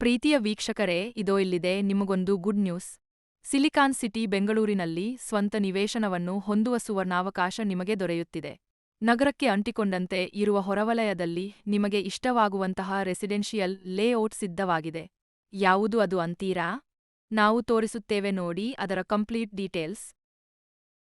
ಪ್ರೀತಿಯ ವೀಕ್ಷಕರೇ, ಇದೋ ಇಲ್ಲಿದೆ ನಿಮಗೊಂದು ಗುಡ್ ನ್ಯೂಸ್. ಸಿಲಿಕಾನ್ ಸಿಟಿ, ಬೆಂಗಳೂರಿನಲ್ಲಿ ಸ್ವಂತ ನಿವೇಶನವನ್ನು ಹೊಂದುವ ಸುವರ್ಣಾವಕಾಶ ನಿಮಗೆ ದೊರೆಯುತ್ತಿದೆ. ನಗರಕ್ಕೆ ಅಂಟಿಕೊಂಡಂತೆ ಇರುವ ಹೊರವಲಯದಲ್ಲಿ ನಿಮಗೆ ಇಷ್ಟವಾಗುವಂತಹ ರೆಸಿಡೆನ್ಷಿಯಲ್ ಲೇಔಟ್ ಸಿದ್ಧವಾಗಿದೆ. ಯಾವುದು ಅದು ಅಂತೀರಾ? ನಾವು ತೋರಿಸುತ್ತೇವೆ ನೋಡಿ ಅದರ ಕಂಪ್ಲೀಟ್ ಡೀಟೇಲ್ಸ್.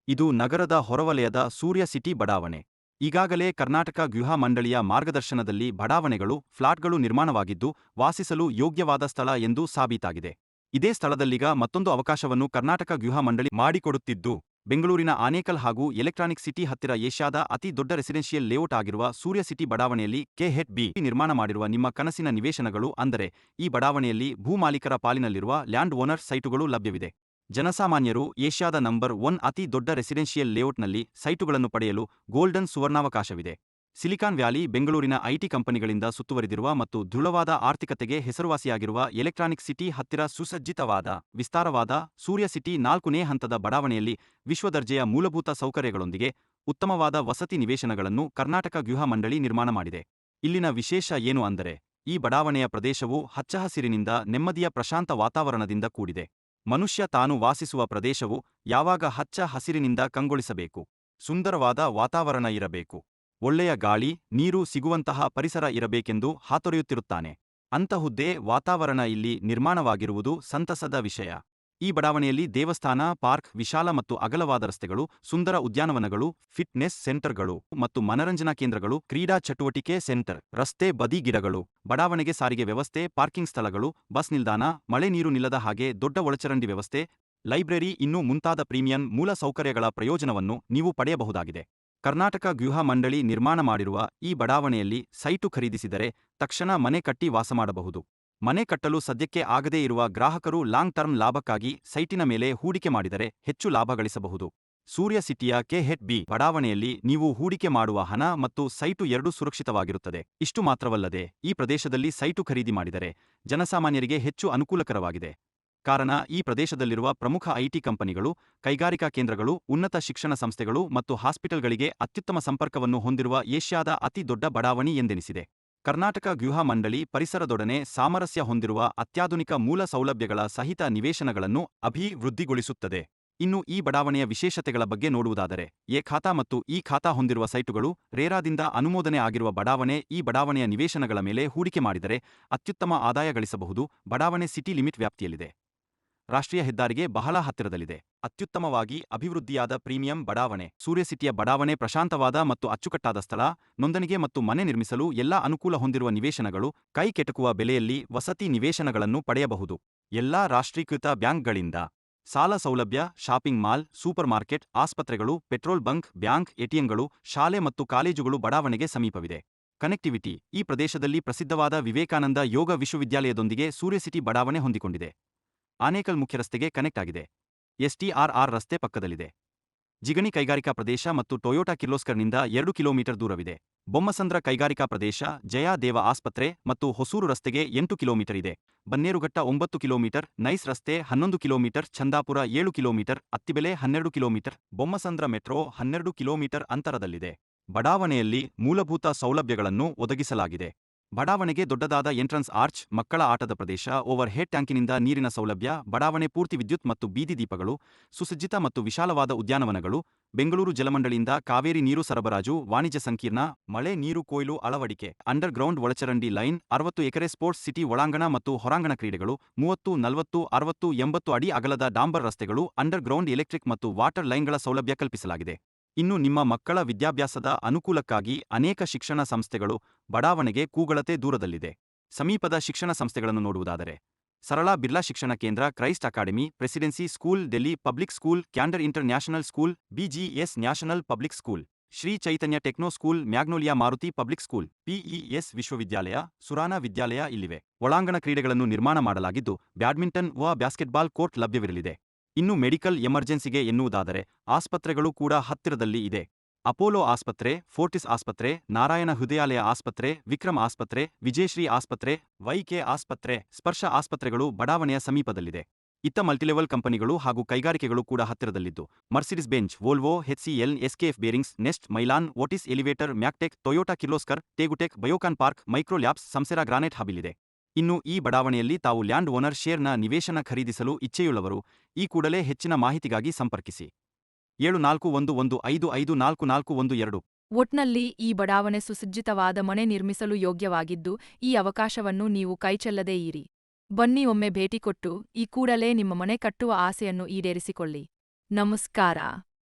ಇದು ನಗರದ ಹೊರವಲಯದ ಸೂರ್ಯ ಸಿಟಿ ಬಡಾವಣೆ. ಈಗಾಗಲೇ ಕರ್ನಾಟಕ ಗೃಹ ಮಂಡಳಿಯ ಮಾರ್ಗದರ್ಶನದಲ್ಲಿ ಬಡಾವಣೆಗಳು, ಫ್ಲಾಟ್ಗಳು ನಿರ್ಮಾಣವಾಗಿದ್ದು, ವಾಸಿಸಲು ಯೋಗ್ಯವಾದ ಸ್ಥಳ ಎಂದು ಸಾಬೀತಾಗಿದೆ. ಇದೇ ಸ್ಥಳದಲ್ಲಿಗ ಮತ್ತೊಂದು ಅವಕಾಶವನ್ನು ಕರ್ನಾಟಕ ಗೃಹ ಮಂಡಳಿ ಮಾಡಿಕೊಡುತ್ತಿದ್ದು, ಬೆಂಗಳೂರಿನ ಆನೇಕಲ್ ಹಾಗೂ ಎಲೆಕ್ಟ್ರಾನಿಕ್ ಸಿಟಿ ಹತ್ತಿರ ಏಷ್ಯಾದ ಅತಿ ದೊಡ್ಡ ರೆಸಿಡೆನ್ಷಿಯಲ್ ಲೇಔಟ್ ಆಗಿರುವ ಸೂರ್ಯ ಸಿಟಿ ಬಡಾವಣೆಯಲ್ಲಿ ಕೆಹೆಚ್ ಬಿ ನಿರ್ಮಾಣ ಮಾಡಿರುವ ನಿಮ್ಮ ಕನಸಿನ ನಿವೇಶನಗಳು ಅಂದರೆ, ಈ ಬಡಾವಣೆಯಲ್ಲಿ ಭೂಮಾಲೀಕರ ಪಾಲಿನಲ್ಲಿರುವ ಲ್ಯಾಂಡ್ ಓನರ್ ಸೈಟುಗಳು ಲಭ್ಯವಿದೆ. ಜನಸಾಮಾನ್ಯರು ಏಷ್ಯಾದ ನಂಬರ್ ಒನ್ ಅತಿ ದೊಡ್ಡ ರೆಸಿಡೆನ್ಷಿಯಲ್ ಲೇಔಟ್ನಲ್ಲಿ ಸೈಟುಗಳನ್ನು ಪಡೆಯಲು ಗೋಲ್ಡನ್ ಸುವರ್ಣಾವಕಾಶವಿದೆ. ಸಿಲಿಕಾನ್ ವ್ಯಾಲಿ ಬೆಂಗಳೂರಿನ ಐಟಿ ಕಂಪನಿಗಳಿಂದ ಸುತ್ತುವರಿದಿರುವ ಮತ್ತು ದೃಢವಾದ ಆರ್ಥಿಕತೆಗೆ ಹೆಸರುವಾಸಿಯಾಗಿರುವ ಎಲೆಕ್ಟ್ರಾನಿಕ್ ಸಿಟಿ ಹತ್ತಿರ ಸುಸಜ್ಜಿತವಾದ, ವಿಸ್ತಾರವಾದ ಸೂರ್ಯ ಸಿಟಿ ನಾಲ್ಕನೇ ಹಂತದ ಬಡಾವಣೆಯಲ್ಲಿ ವಿಶ್ವದರ್ಜೆಯ ಮೂಲಭೂತ ಸೌಕರ್ಯಗಳೊಂದಿಗೆ ಉತ್ತಮವಾದ ವಸತಿ ನಿವೇಶನಗಳನ್ನು ಕರ್ನಾಟಕ ಗೃಹ ಮಂಡಳಿ ನಿರ್ಮಾಣ ಮಾಡಿದೆ. ಇಲ್ಲಿನ ವಿಶೇಷ ಏನು ಅಂದರೆ, ಈ ಬಡಾವಣೆಯ ಪ್ರದೇಶವು ಹಚ್ಚಹಸಿರಿನಿಂದ ನೆಮ್ಮದಿಯ ಪ್ರಶಾಂತ ವಾತಾವರಣದಿಂದ ಕೂಡಿದೆ. ಮನುಷ್ಯ ತಾನು ವಾಸಿಸುವ ಪ್ರದೇಶವು ಯಾವಾಗ ಹಚ್ಚ ಹಸಿರಿನಿಂದ ಕಂಗೊಳಿಸಬೇಕು. ಸುಂದರವಾದ ವಾತಾವರಣ ಇರಬೇಕು. ಒಳ್ಳೆಯ ಗಾಳಿ, ನೀರು ಸಿಗುವಂತಹ ಪರಿಸರ ಇರಬೇಕೆಂದು ಹಾತೊರೆಯುತ್ತಿರುತ್ತಾನೆ. ಅಂತಹುದ್ದೇ ವಾತಾವರಣ ಇಲ್ಲಿ ನಿರ್ಮಾಣವಾಗಿರುವುದು ಸಂತಸದ ವಿಷಯ. ಈ ಬಡಾವಣೆಯಲ್ಲಿ ದೇವಸ್ಥಾನ, ಪಾರ್ಕ್, ವಿಶಾಲ ಮತ್ತು ಅಗಲವಾದ ರಸ್ತೆಗಳು, ಸುಂದರ ಉದ್ಯಾನವನಗಳು, ಫಿಟ್ನೆಸ್ ಸೆಂಟರ್ಗಳು ಮತ್ತು ಮನರಂಜನಾ ಕೇಂದ್ರಗಳು, ಕ್ರೀಡಾ ಚಟುವಟಿಕೆ ಸೆಂಟರ್, ರಸ್ತೆ ಬದಿ ಗಿಡಗಳು, ಬಡಾವಣೆಗೆ ಸಾರಿಗೆ ವ್ಯವಸ್ಥೆ, ಪಾರ್ಕಿಂಗ್ ಸ್ಥಳಗಳು, ಬಸ್ ನಿಲ್ದಾಣ, ಮಳೆ ನೀರು ನಿಲ್ಲದ ಹಾಗೆ ದೊಡ್ಡ ಒಳಚರಂಡಿ ವ್ಯವಸ್ಥೆ, ಲೈಬ್ರರಿ ಇನ್ನೂ ಮುಂತಾದ ಪ್ರೀಮಿಯಂ ಮೂಲ ಸೌಕರ್ಯಗಳ ಪ್ರಯೋಜನವನ್ನು ನೀವು ಪಡೆಯಬಹುದಾಗಿದೆ. ಕರ್ನಾಟಕ ಗೃಹ ಮಂಡಳಿ ನಿರ್ಮಾಣ ಮಾಡಿರುವ ಈ ಬಡಾವಣೆಯಲ್ಲಿ ಸೈಟು ಖರೀದಿಸಿದರೆ ತಕ್ಷಣ ಮನೆ ಕಟ್ಟಿ ವಾಸ ಮಾಡಬಹುದು. ಮನೆ ಕಟ್ಟಲು ಸದ್ಯಕ್ಕೆ ಆಗದೇ ಇರುವ ಗ್ರಾಹಕರು ಲಾಂಗ್ ಟರ್ಮ್ ಲಾಭಕ್ಕಾಗಿ ಸೈಟಿನ ಮೇಲೆ ಹೂಡಿಕೆ ಮಾಡಿದರೆ ಹೆಚ್ಚು ಲಾಭ ಗಳಿಸಬಹುದು. ಸೂರ್ಯ ಸಿಟಿಯ ಕೆಹೆಚ್ ಬಿ ಬಡಾವಣೆಯಲ್ಲಿ ನೀವು ಹೂಡಿಕೆ ಮಾಡುವ ಹಣ ಮತ್ತು ಸೈಟು ಎರಡೂ ಸುರಕ್ಷಿತವಾಗಿರುತ್ತದೆ. ಇಷ್ಟು ಮಾತ್ರವಲ್ಲದೆ, ಈ ಪ್ರದೇಶದಲ್ಲಿ ಸೈಟು ಖರೀದಿ ಮಾಡಿದರೆ ಜನಸಾಮಾನ್ಯರಿಗೆ ಹೆಚ್ಚು ಅನುಕೂಲಕರವಾಗಿದೆ. ಕಾರಣ, ಈ ಪ್ರದೇಶದಲ್ಲಿರುವ ಪ್ರಮುಖ ಐಟಿ ಕಂಪನಿಗಳು, ಕೈಗಾರಿಕಾ ಕೇಂದ್ರಗಳು, ಉನ್ನತ ಶಿಕ್ಷಣ ಸಂಸ್ಥೆಗಳು ಮತ್ತು ಹಾಸ್ಪಿಟಲ್ಗಳಿಗೆ ಅತ್ಯುತ್ತಮ ಸಂಪರ್ಕವನ್ನು ಹೊಂದಿರುವ ಏಷ್ಯಾದ ಅತಿ ದೊಡ್ಡ ಬಡಾವಣೆ ಎಂದೆನಿಸಿದೆ. ಕರ್ನಾಟಕ ಗೃಹ ಮಂಡಳಿ ಪರಿಸರದೊಡನೆ ಸಾಮರಸ್ಯ ಹೊಂದಿರುವ ಅತ್ಯಾಧುನಿಕ ಮೂಲ ಸೌಲಭ್ಯಗಳ ಸಹಿತ ನಿವೇಶನಗಳನ್ನು ಅಭಿವೃದ್ಧಿಗೊಳಿಸುತ್ತದೆ. ಇನ್ನು ಈ ಬಡಾವಣೆಯ ವಿಶೇಷತೆಗಳ ಬಗ್ಗೆ ನೋಡುವುದಾದರೆ, ಎ ಖಾತಾ ಮತ್ತು ಈ ಖಾತಾ ಹೊಂದಿರುವ ಸೈಟುಗಳು ರೇರಾದಿಂದ ಅನುಮೋದನೆ ಆಗಿರುವ ಬಡಾವಣೆ ಈ ಬಡಾವಣೆಯ ನಿವೇಶನಗಳ ಮೇಲೆ ಹೂಡಿಕೆ ಮಾಡಿದರೆ ಅತ್ಯುತ್ತಮ ಆದಾಯ ಗಳಿಸಬಹುದು. ಬಡಾವಣೆ ಸಿಟಿ ಲಿಮಿಟ್ ವ್ಯಾಪ್ತಿಯಲ್ಲಿದೆ. ರಾಷ್ಟ್ರೀಯ ಹೆದ್ದಾರಿಗೆ ಬಹಳ ಹತ್ತಿರದಲ್ಲಿದೆ. ಅತ್ಯುತ್ತಮವಾಗಿ ಅಭಿವೃದ್ಧಿಯಾದ ಪ್ರೀಮಿಯಂ ಬಡಾವಣೆ ಸೂರ್ಯಸಿಟಿಯ ಬಡಾವಣೆ ಪ್ರಶಾಂತವಾದ ಮತ್ತು ಅಚ್ಚುಕಟ್ಟಾದ ಸ್ಥಳ, ನೋಂದಣಿಗೆ ಮತ್ತು ಮನೆ ನಿರ್ಮಿಸಲು ಎಲ್ಲಾ ಅನುಕೂಲ ಹೊಂದಿರುವ ನಿವೇಶನಗಳು, ಕೈ ಕೆಟಕುವ ಬೆಲೆಯಲ್ಲಿ ವಸತಿ ನಿವೇಶನಗಳನ್ನು ಪಡೆಯಬಹುದು. ಎಲ್ಲಾ ರಾಷ್ಟ್ರೀಕೃತ ಬ್ಯಾಂಕ್ಗಳಿಂದ ಸಾಲ ಸೌಲಭ್ಯ, ಶಾಪಿಂಗ್ ಮಾಲ್, ಸೂಪರ್ ಮಾರ್ಕೆಟ್, ಆಸ್ಪತ್ರೆಗಳು, ಪೆಟ್ರೋಲ್ ಬಂಕ್, ಬ್ಯಾಂಕ್ ಎಟಿಎಂಗಳು ಶಾಲೆ ಮತ್ತು ಕಾಲೇಜುಗಳು ಬಡಾವಣೆಗೆ ಸಮೀಪವಿದೆ. ಕನೆಕ್ಟಿವಿಟಿ ಈ ಪ್ರದೇಶದಲ್ಲಿ ಪ್ರಸಿದ್ಧವಾದ ವಿವೇಕಾನಂದ ಯೋಗ ವಿಶ್ವವಿದ್ಯಾಲಯದೊಂದಿಗೆ ಸೂರ್ಯಸಿಟಿ ಬಡಾವಣೆ ಹೊಂದಿಕೊಂಡಿದೆ. ಆನೇಕಲ್ ಮುಖ್ಯ ರಸ್ತೆಗೆ ಕನೆಕ್ಟ್ ಆಗಿದೆ. ಎಸ್ಟಿಆರ್ಆರ್ ರಸ್ತೆ ಪಕ್ಕದಲ್ಲಿದೆ. ಜಿಗಣಿ ಕೈಗಾರಿಕಾ ಪ್ರದೇಶ ಮತ್ತು ಟೊಯೋಟಾ ಕಿರ್ಲೋಸ್ಕರ್ನಿಂದ ಎರಡು ಕಿಲೋಮೀಟರ್ ದೂರವಿದೆ. ಬೊಮ್ಮಸಂದ್ರ ಕೈಗಾರಿಕಾ ಪ್ರದೇಶ, ಜಯಾ ದೇವ ಆಸ್ಪತ್ರೆ ಮತ್ತು ಹೊಸೂರು ರಸ್ತೆಗೆ ಎಂಟು ಕಿಲೋಮೀಟರ್ ಇದೆ. ಬನ್ನೇರುಘಟ್ಟ ಒಂಬತ್ತು ಕಿಲೋಮೀಟರ್, ನೈಸ್ ರಸ್ತೆ ಹನ್ನೊಂದು ಕಿಲೋಮೀಟರ್, ಚಂದಾಪುರ ಏಳು ಕಿಲೋಮೀಟರ್, ಅತ್ತಿಬೆಲೆ ಹನ್ನೆರಡು ಕಿಲೋಮೀಟರ್, ಬೊಮ್ಮಸಂದ್ರ ಮೆಟ್ರೋ ಹನ್ನೆರಡು ಕಿಲೋಮೀಟರ್ ಅಂತರದಲ್ಲಿದೆ. ಬಡಾವಣೆಯಲ್ಲಿ ಮೂಲಭೂತ ಸೌಲಭ್ಯಗಳನ್ನು ಒದಗಿಸಲಾಗಿದೆ. ಬಡಾವಣೆಗೆ ದೊಡ್ಡದಾದ ಎಂಟ್ರನ್ಸ್ ಆರ್ಚ್, ಮಕ್ಕಳ ಆಟದ ಪ್ರದೇಶ ಓವರ್ ಹೆಡ್ ಟ್ಯಾಂಕಿನಿಂದ ನೀರಿನ ಸೌಲಭ್ಯ, ಬಡಾವಣೆ ಪೂರ್ತಿ ವಿದ್ಯುತ್ ಮತ್ತು ಬೀದಿ ದೀಪಗಳು, ಸುಸಜ್ಜಿತ ಮತ್ತು ವಿಶಾಲವಾದ ಉದ್ಯಾನವನಗಳು, ಬೆಂಗಳೂರು ಜಲಮಂಡಳಿಯಿಂದ ಕಾವೇರಿ ನೀರು ಸರಬರಾಜು, ವಾಣಿಜ್ಯ ಸಂಕೀರ್ಣ, ಮಳೆ ನೀರು ಕೊಯ್ಲು ಅಳವಡಿಕೆ ಅಂಡರ್ ಗ್ರೌಂಡ್ ಒಳಚರಂಡಿ ಲೈನ್, ಅರವತ್ತು ಎಕರೆ ಸ್ಪೋರ್ಟ್ಸ್ ಸಿಟಿ ಒಳಾಂಗಣ ಮತ್ತು ಹೊರಾಂಗಣ ಕ್ರೀಡೆಗಳು, ಮೂವತ್ತು, ನಲವತ್ತು, ಅರವತ್ತು, ಎಂಬತ್ತು ಅಡಿ ಅಗಲದ ಡಾಂಬರ್ ರಸ್ತೆಗಳು ಅಂಡರ್ ಗ್ರೌಂಡ್ ಎಲೆಕ್ಟ್ರಿಕ್ ಮತ್ತು ವಾಟರ್ ಲೈನ್ಗಳ ಸೌಲಭ್ಯ ಕಲ್ಪಿಸಲಾಗಿದೆ. ಇನ್ನು ನಿಮ್ಮ ಮಕ್ಕಳ ವಿದ್ಯಾಭ್ಯಾಸದ ಅನುಕೂಲಕ್ಕಾಗಿ ಅನೇಕ ಶಿಕ್ಷಣ ಸಂಸ್ಥೆಗಳು ಬಡಾವಣೆಗೆ ಕೂಗಳತೆ ದೂರದಲ್ಲಿದೆ. ಸಮೀಪದ ಶಿಕ್ಷಣ ಸಂಸ್ಥೆಗಳನ್ನು ನೋಡುವುದಾದರೆ, ಸರಳ ಬಿರ್ಲಾ ಶಿಕ್ಷಣ ಕೇಂದ್ರ, Christ academy, presidency school, Delhi public school, Candor inter national school BGS national public school, Sri Chaitanya techno school, Magnolia Maruti public school PES ವಿಶ್ವವಿದ್ಯಾಲಯ, ಸುರಾನಾ ವಿದ್ಯಾಲಯ ಇಲ್ಲಿವೆ. ಒಳಾಂಗಣ ಕ್ರೀಡೆಗಳನ್ನು ನಿರ್ಮಾಣ ಮಾಡಲಾಗಿದ್ದು, ಬ್ಯಾಡ್ಮಿಂಟನ್ ವ ಬ್ಯಾಸ್ಕೆಟ್ಬಾಲ್ ಕೋರ್ಟ್ ಲಭ್ಯವಿರಲಿದೆ. ಇನ್ನು ಮೆಡಿಕಲ್ ಎಮರ್ಜೆನ್ಸಿಗೆ ಎನ್ನುವುದಾದರೆ ಆಸ್ಪತ್ರೆಗಳು ಕೂಡ ಹತ್ತಿರದಲ್ಲಿ ಇದೆ. ಅಪೋಲೋ ಆಸ್ಪತ್ರೆ, ಫೋರ್ಟಿಸ್ ಆಸ್ಪತ್ರೆ, ನಾರಾಯಣ ಹೃದಯಾಲಯ ಆಸ್ಪತ್ರೆ, ವಿಕ್ರಮ್ ಆಸ್ಪತ್ರೆ, ವಿಜಯಶ್ರೀ ಆಸ್ಪತ್ರೆ, ವೈಕೆ ಆಸ್ಪತ್ರೆ, ಸ್ಪರ್ಶ ಆಸ್ಪತ್ರೆಗಳು ಬಡಾವಣೆಯ ಸಮೀಪದಲ್ಲಿದೆ. ಇತ್ತ ಮಲ್ಟಿಲೆವೆಲ್ ಕಂಪನಿಗಳು ಹಾಗೂ ಕೈಗಾರಿಕೆಗಳು ಕೂಡ ಹತ್ತಿರದಲ್ಲಿದ್ದು. Mercedes Benz Volvo HCL SKF bearings, Nest, Mylan, Otis elevator, Mactech, Toyota Kirloskar, ಟೇಗುಟೆಕ್, Biocon park micro labs ಸಂಸೆರಾ granite ಹಬಿಲಿದೆ. ಇನ್ನು ಈ ಬಡಾವಣೆಯಲ್ಲಿ ತಾವು ಲ್ಯಾಂಡ್ ಓನರ್ ಶೇರ್ನ ನಿವೇಶನ ಖರೀದಿಸಲು ಇಚ್ಛೆಯುಳ್ಳವರು, ಈ ಕೂಡಲೇ ಹೆಚ್ಚಿನ ಮಾಹಿತಿಗಾಗಿ ಸಂಪರ್ಕಿಸಿ. ಏಳು ನಾಲ್ಕು ಒಂದು ಒಂದು ಐದು ಐದು ನಾಲ್ಕು ನಾಲ್ಕು ಒಂದು ಎರಡು. ಒಟ್ನಲ್ಲಿ ಈ ಬಡಾವಣೆ ಸುಸಜ್ಜಿತವಾದ ಮನೆ ನಿರ್ಮಿಸಲು ಯೋಗ್ಯವಾಗಿದ್ದು, ಈ ಅವಕಾಶವನ್ನು ನೀವು ಕೈಚೆಲ್ಲದೇ ಇರಿ. ಬನ್ನಿ ಒಮ್ಮೆ ಭೇಟಿ ಕೊಟ್ಟು, ಈ ಕೂಡಲೇ ನಿಮ್ಮ ಮನೆ ಕಟ್ಟುವ ಆಸೆಯನ್ನು ಈಡೇರಿಸಿಕೊಳ್ಳಿ. ನಮಸ್ಕಾರ.